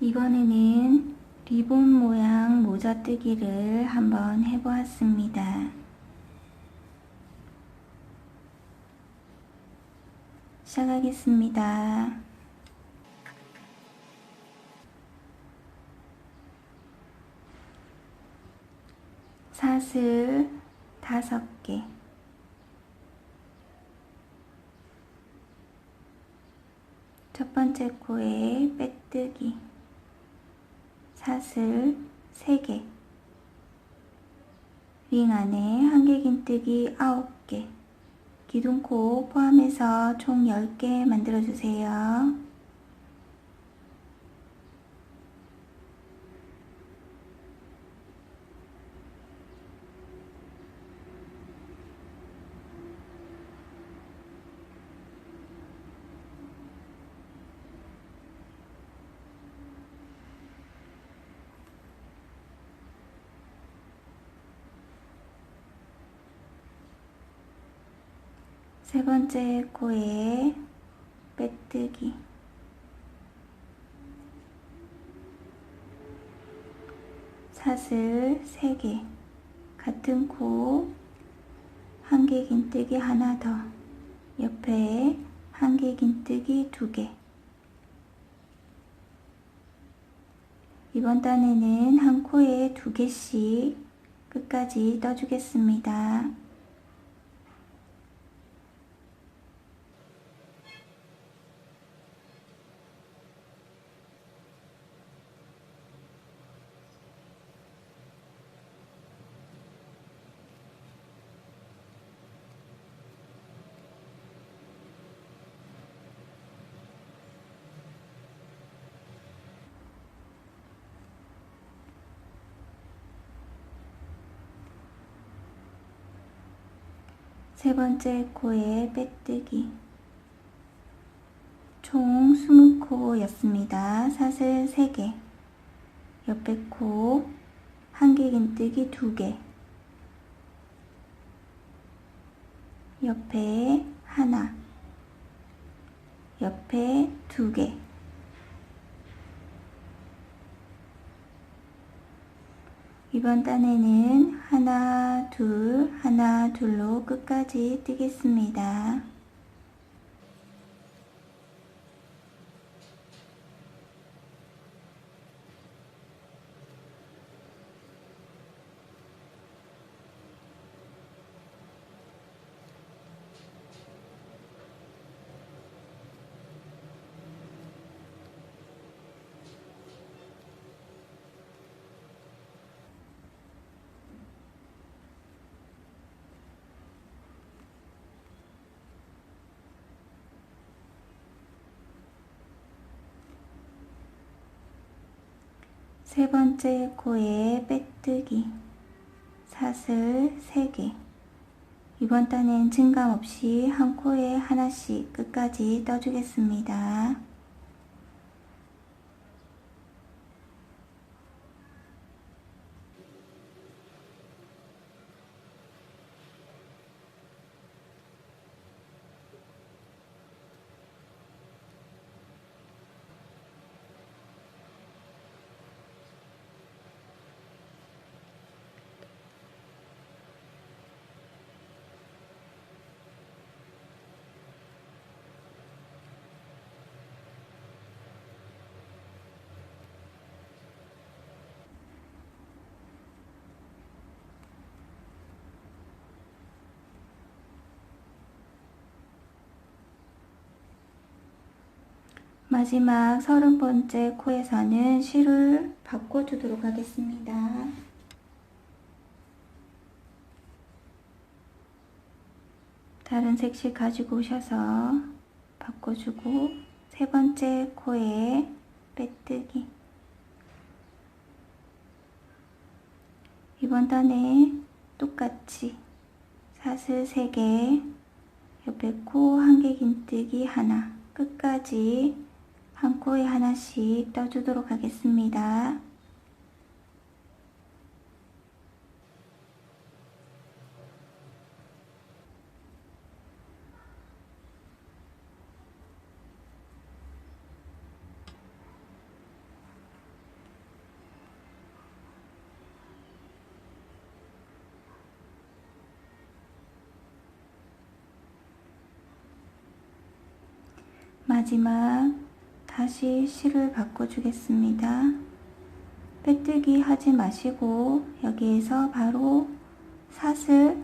이번에는 리본 모양 모자뜨기를 한번 해보았습니다. 시작하겠습니다. 사슬 다섯 개 첫 번째 코에 빼뜨기 사슬 3개 링 안에 한길긴뜨기 9개 기둥코 포함해서 총 10개 만들어주세요. 세 번째 코에 빼뜨기 사슬 3개 같은 코 한 개 긴뜨기 하나 더 옆에 한 개 긴뜨기 2개 이번 단에는 한 코에 두 개씩 끝까지 떠주겠습니다. 세 번째 코에 빼뜨기. 총 20코였습니다. 사슬 3개. 옆에 코 한개 긴뜨기 2개. 옆에 하나. 옆에 2개 이번 단에는 하나, 둘, 하나, 둘로 끝까지 뜨겠습니다. 세 번째 코에 빼뜨기 사슬 3개 이번 단엔 증감 없이 한 코에 하나씩 끝까지 떠주겠습니다. 마지막 서른 번째 코에서는 실을 바꿔주도록 하겠습니다. 다른 색실 가지고 오셔서 바꿔주고 세 번째 코에 빼뜨기 이번 단에 똑같이 사슬 3개 옆에 코 한 개 긴뜨기 하나 끝까지 한 코에 하나씩 떠주도록 하겠습니다. 마지막 다시 실을 바꿔주겠습니다. 빼뜨기 하지 마시고 여기에서 바로 사슬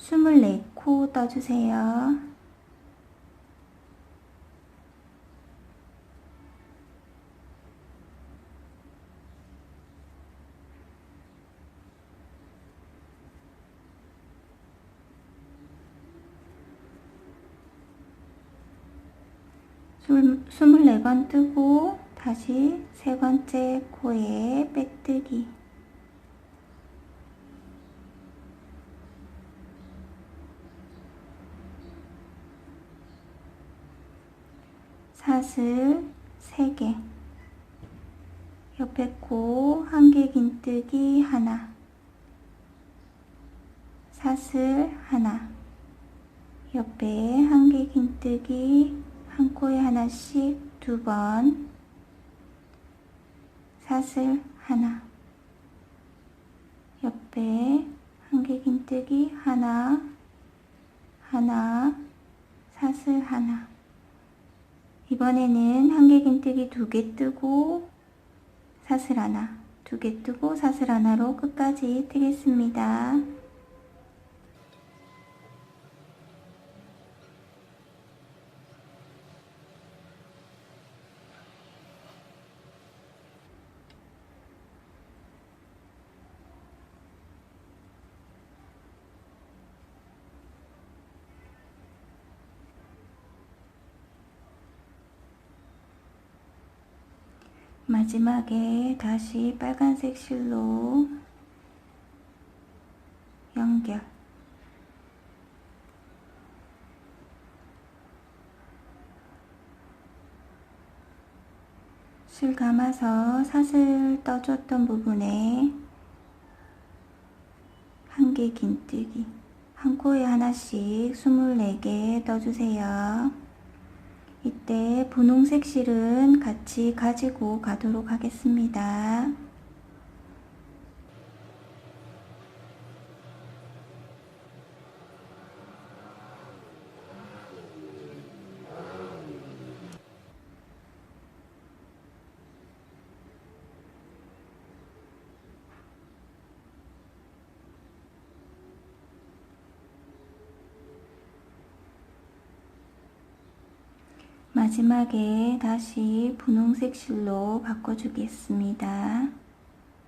24코 떠주세요. 24번 뜨고 다시 세 번째 코에 빼뜨기. 사슬 3개. 옆에 코 한 개 긴뜨기 하나. 사슬 하나. 옆에 한 개 긴뜨기 한 코에 하나씩 두 번. 사슬 하나. 옆에 한 개 긴뜨기 하나. 하나. 사슬 하나. 이번에는 한 개 긴뜨기 두 개 뜨고 사슬 하나. 두 개 뜨고 사슬 하나로 끝까지 뜨겠습니다. 마지막에 다시 빨간색 실로 연결 실 감아서 사슬 떠줬던 부분에 한 개 긴뜨기 한 코에 하나씩 24개 떠주세요. 이때 분홍색 실은 같이 가지고 가도록 하겠습니다. 마지막에 다시 분홍색 실로 바꿔주겠습니다.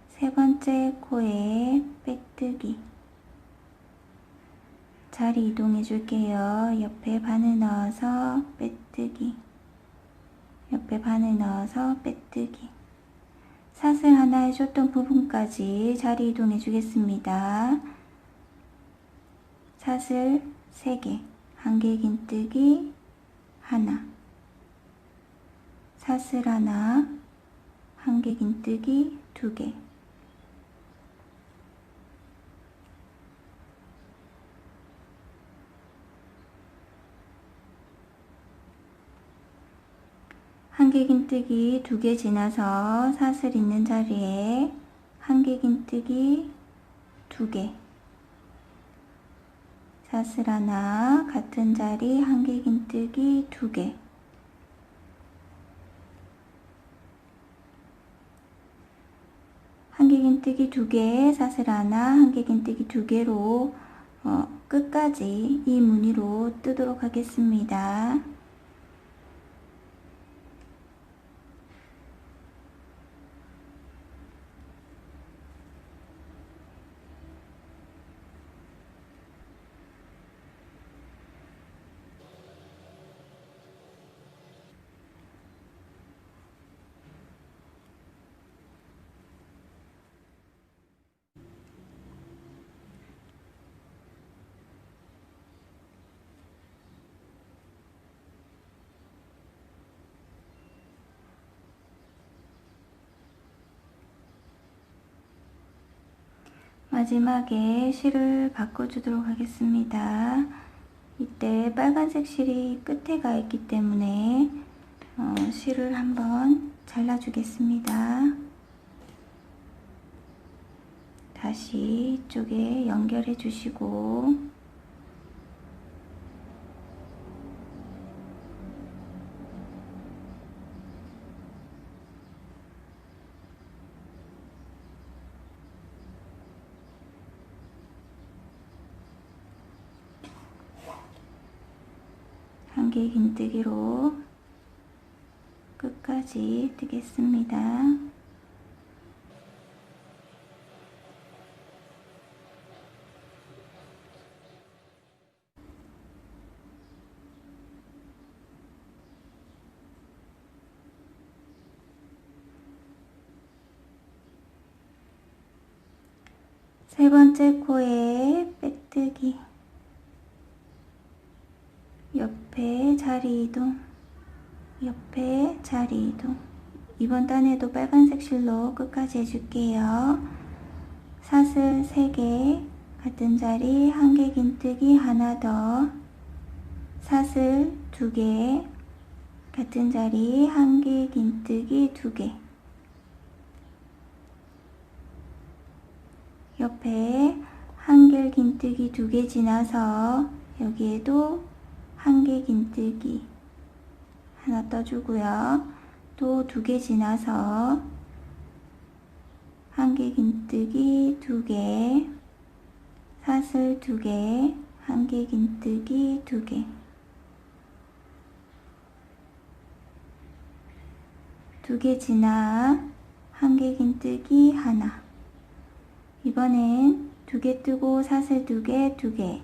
세 번째 코에 빼뜨기 자리 이동해 줄게요. 옆에 바늘 넣어서 빼뜨기 옆에 바늘 넣어서 빼뜨기 사슬 하나 해줬던 부분까지 자리 이동해 주겠습니다. 사슬 3개, 한개 긴뜨기 하나 사슬 하나, 한 개 긴뜨기 두 개. 한 개 긴뜨기 두 개 지나서 사슬 있는 자리에 한 개 긴뜨기 두 개. 사슬 하나, 같은 자리 한 개 긴뜨기 두 개. 한개 긴뜨기 두 개, 사슬 하나, 한개 긴뜨기 두 개로 어, 끝까지 이 무늬로 뜨도록 하겠습니다. 마지막에 실을 바꿔주도록 하겠습니다. 이때 빨간색 실이 끝에 가 있기 때문에 어, 실을 한번 잘라주겠습니다. 다시 이쪽에 연결해 주시고 한 개 긴뜨기로 끝까지 뜨겠습니다. 세 번째 코에 빼뜨기 옆에 자리 이동 옆에 자리 이동. 이번 단에도 빨간색 실로 끝까지 해줄게요. 사슬 3개 같은 자리 한개 긴뜨기 하나 더. 사슬 2개 같은 자리 한개 긴뜨기 2개. 옆에 한길 긴뜨기 두개 지나서 여기에도 한 개 긴뜨기 하나 떠주고요. 또 두 개 지나서 한 개 긴뜨기 두 개, 사슬 두 개, 한 개 긴뜨기 두 개. 두 개 지나 한 개 긴뜨기 하나. 이번엔 두 개 뜨고 사슬 두 개, 두 개.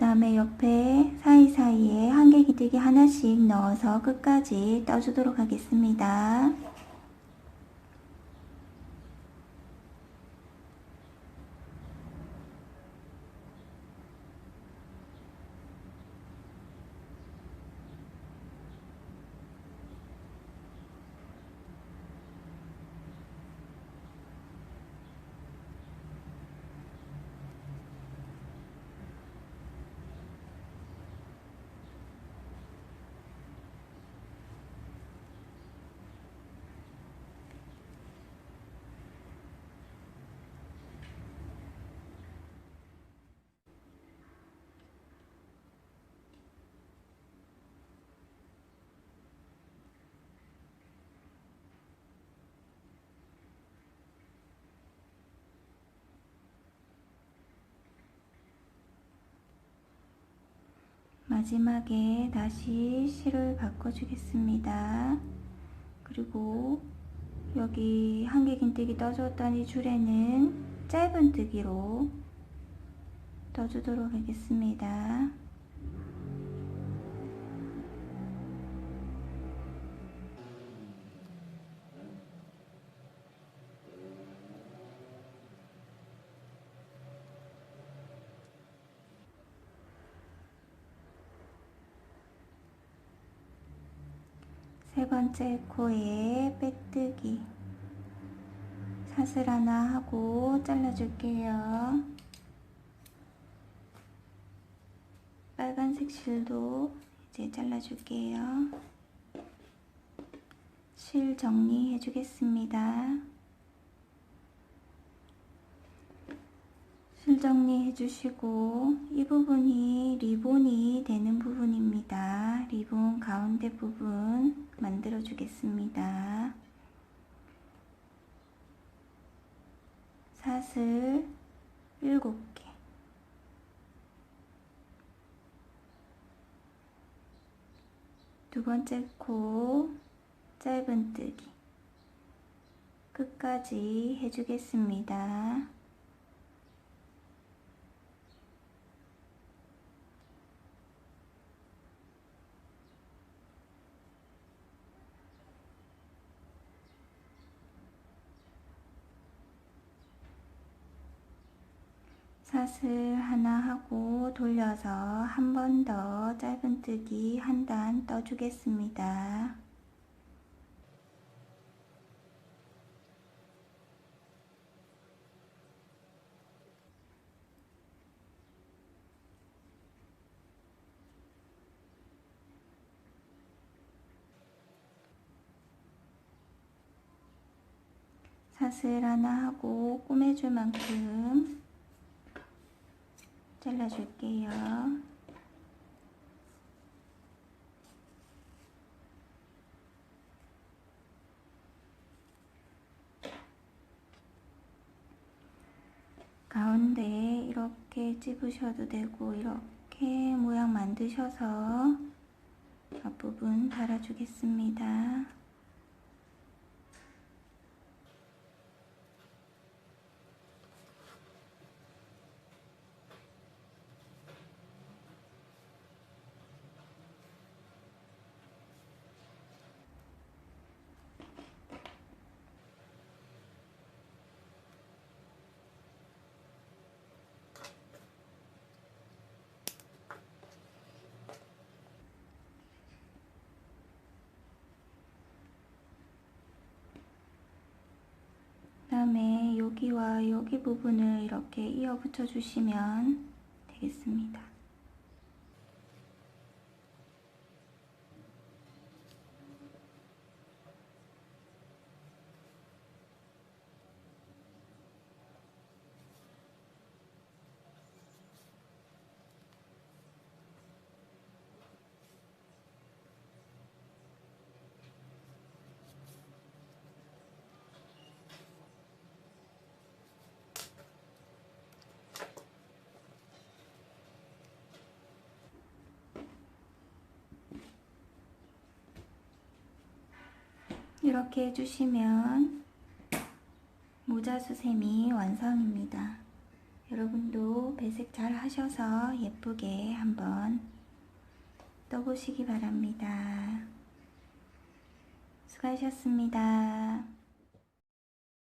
그 다음에 옆에 사이사이에 한 개 기뜨기 하나씩 넣어서 끝까지 떠주도록 하겠습니다. 마지막에 다시 실을 바꿔주겠습니다. 그리고 여기 한개 긴뜨기 떠주었던 이 줄에는 짧은 뜨기로 떠주도록 하겠습니다. 세 번째 코에 빼뜨기 사슬 하나 하고 잘라줄게요. 빨간색 실도 이제 잘라줄게요. 실 정리해 주겠습니다. 실 정리해 주시고 이 부분이 리본이 되는 부분입니다. 리본 가운데 부분 만들어 주겠습니다. 사슬 7개 두 번째 코 짧은뜨기 끝까지 해주겠습니다. 사슬 하나 하고 돌려서 한 번 더 짧은뜨기 한 단 떠주겠습니다. 사슬 하나 하고 꼬매줄 만큼 잘라줄게요. 가운데 이렇게 찝으셔도 되고 이렇게 모양 만드셔서 앞부분 달아주겠습니다. 그다음에 여기와 여기 부분을 이렇게 이어 붙여 주시면 되겠습니다. 이렇게 해주시면 모자 수세미 완성입니다. 여러분도 배색 잘 하셔서 예쁘게 한번 떠보시기 바랍니다. 수고하셨습니다.